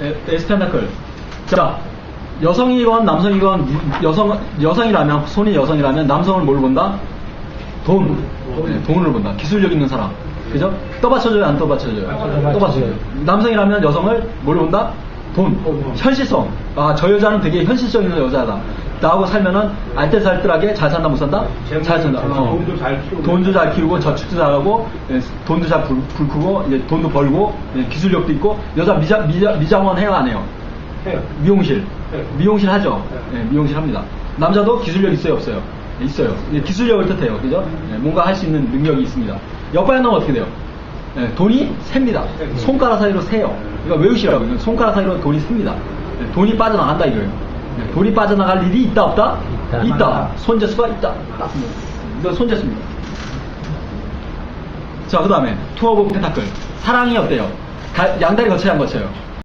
에, 에스펜타클. 자, 여성이건 남성이건 여성 여성이라면 손이 여성이라면 남성을 뭘 본다? 돈. 네, 돈을 본다. 기술력 있는 사람. 그죠? 떠받쳐줘요, 안 떠받쳐줘요? 떠받쳐줘요. 남성이라면 여성을 뭘 본다? 돈. 현실성. 아, 저 여자는 되게 있는 여자다. 나하고 살면은 알뜰살뜰하게 잘 산다, 못 산다? 잘 산다. 어. 돈도 잘 키우고. 돈도 잘 키우고, 저축도 잘하고, 예, 돈도 잘 불, 불크고, 이제 돈도 벌고, 예, 기술력도 있고, 여자 미자, 미자, 미장원 해요, 안 해요? 해요. 미용실. 네. 미용실 하죠? 예, 미용실 합니다. 남자도 기술력 있어요, 없어요? 예, 있어요. 예, 기술력을 뜻해요. 그죠? 예, 뭔가 할 수 있는 능력이 있습니다. 옆방에 넣으면 어떻게 돼요? 예, 돈이 셉니다. 손가락 사이로 세요. 이거 외우시라고. 이거 손가락 사이로 돈이 셉니다. 예, 돈이 빠져나간다 이거예요. 예, 돈이 빠져나갈 일이 있다, 없다? 있다. 손재수가 있다. 맞습니다. 이거 손재수입니다. 자, 그 다음에 투어 오브 펜타클. 사랑이 어때요? 가- 양다리 거쳐야 안 거쳐요?